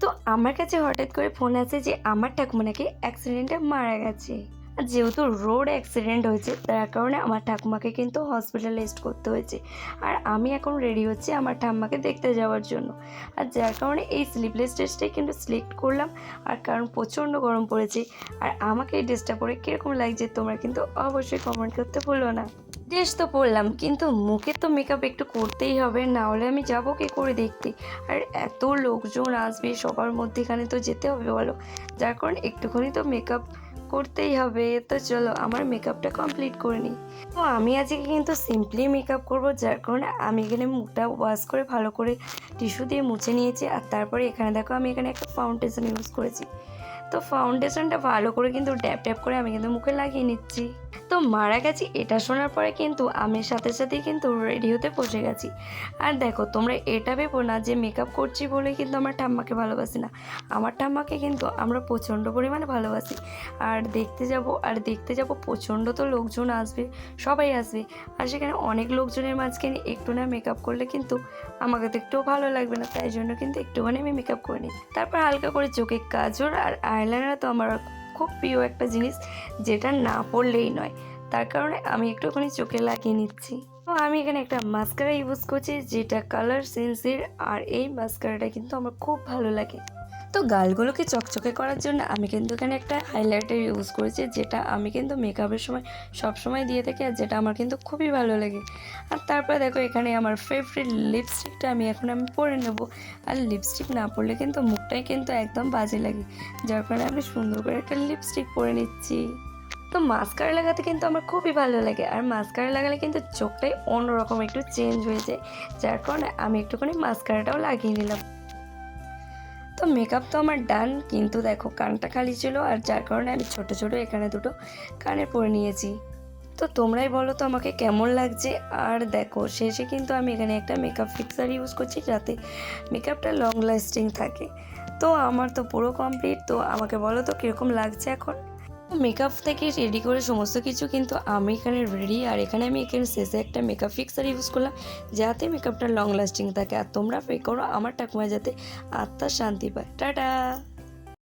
তো আমার কাছে হঠাৎ করে ফোন আসে যে আমার ঠাকুমা নাকি অ্যাক্সিডেন্টে মারা গেছে। আর যেহেতু রোড অ্যাক্সিডেন্ট হয়েছে, তার কারণে আমার ঠাকুমাকে কিন্তু হসপিটালাইজড করতে হয়েছে। আর আমি এখন রেডি হচ্ছি আমার ঠাম্মাকে দেখতে যাওয়ার জন্য। আর যার কারণে এই স্লিপলেস ড্রেসটাই কিন্তু সিলেক্ট করলাম। আর কারণ প্রচণ্ড গরম পড়েছে। আর আমাকে এই ড্রেসটা পরে কীরকম লাগছে তোমরা কিন্তু অবশ্যই কমেন্ট করতে ভুলো না। ড্রেস তো পরলাম কিন্তু মুখে তো মেকআপ একটু করতেই হবে, না হলে আমি যাব কি করে দেখতে? আর এত লোকজন আসবে, সবার মধ্যেখানে তো যেতে হবে বলো। যার কারণে একটুখানি তো মেকআপ করতেই হবে, তো চলো আমার মেকআপটা কমপ্লিট করে নিই। তো আমি আজকে কিন্তু সিম্পলি মেকআপ করব, যার কারণে আমি এখানে মুখটা ওয়াশ করে ভালো করে টিস্যু দিয়ে মুছে নিয়েছি, আর তারপরে এখানে দেখো আমি এখানে একটা ফাউন্ডেশন ইউজ করেছি। তো ফাউন্ডেশনটা ভালো করে কিন্তু ড্যাপ ড্যাপ করে আমি কিন্তু মুখে লাগিয়ে নিচ্ছি। তো মারা গেছি, এটা শোনার পরে কিন্তু আমি সাথে সাথেই কিন্তু রেডি হতে বসে গেছি। আর দেখো, তোমরা এটা ভেবো না যে মেকআপ করছি বলে কিন্তু আমার ঠাম্মাকে ভালোবাসি না। আমার ঠাম্মাকে কিন্তু আমরা প্রচণ্ড পরিমাণে ভালোবাসি। আর দেখতে যাব, আর দেখতে যাব প্রচণ্ড তো লোকজন আসবে, সবাই আসবে। আর সেখানে অনেক লোকজনের মাঝখানে একটু না মেকআপ করলে কিন্তু আমাকে তো একটুও ভালো লাগবে না। তাই জন্য কিন্তু একটুখানি আমি মেকআপ করে নিই। তারপর হালকা করে চোখে কাজল আর আইলাইনার তো আমার খুব প্রিয় একটা জিনিস, যেটা না পড়লেই নয়। তার কারণে আমি একটুখানি চোখে লাগিয়ে নিচ্ছি। তো আমি এখানে একটা মাস্কারা ইউজ করছি, যেটা কালার সেন্সের আর এই মাস্কারাটা কিন্তু আমার খুব ভালো লাগে। তো গালগুলোকে চকচকে করার জন্য আমি কিন্তু এখানে একটা হাইলাইটার ইউজ করেছি, যেটা আমি কিন্তু মেকআপের সময় সব সময় দিয়ে থাকি আর যেটা আমার কিন্তু খুবই ভালো লাগে। আর তারপরে দেখো এখানে আমার ফেভারিট লিপস্টিকটা আমি এখন আমি পরে নেব। আর লিপস্টিক না পরলে কিন্তু মুখটাই কিন্তু একদম বাজে লাগে। যার কারণে আমি সুন্দর করে একটা লিপস্টিক পরে নিচ্ছি। তো মাস্কারা লাগাতে কিন্তু আমার খুবই ভালো লাগে। আর মাস্কারা লাগালে কিন্তু চোখটাই অন্যরকম একটু চেঞ্জ হয়ে যায়। যার কারণে আমি একটুখানি মাস্কারাটাও লাগিয়ে নিলাম। তো মেকআপ তো আমার ডান কিন্তু দেখো কানটা খালি ছিল আর যার কারণে আমি ছোট ছোট এখানে দুটো কানে পরে নিয়েছি। তো তোমরাই বলো তো আমাকে কেমন লাগছে? আর দেখো, শেষে কিন্তু আমি এখানে একটা মেকআপ ফিক্সার ইউজ করছি যাতে মেকআপটা লং লাস্টিং থাকে। তো আমার তো পুরো কমপ্লিট তো আমাকে বলো তো কীরকম লাগছে এখন? মেকআপ থেকে রেডি করে সমস্ত কিছু কিন্তু আমি এখানে রেডি আর এখানে আমি এখানে শেষে একটা মেকআপ ফিক্সার ইউজ করলাম, যাতে মেকআপটা লং লাস্টিং থাকে। আর তোমরা পে করো, আমার ঠাকুমা যাতে আত্মার শান্তি পায়। টাটা!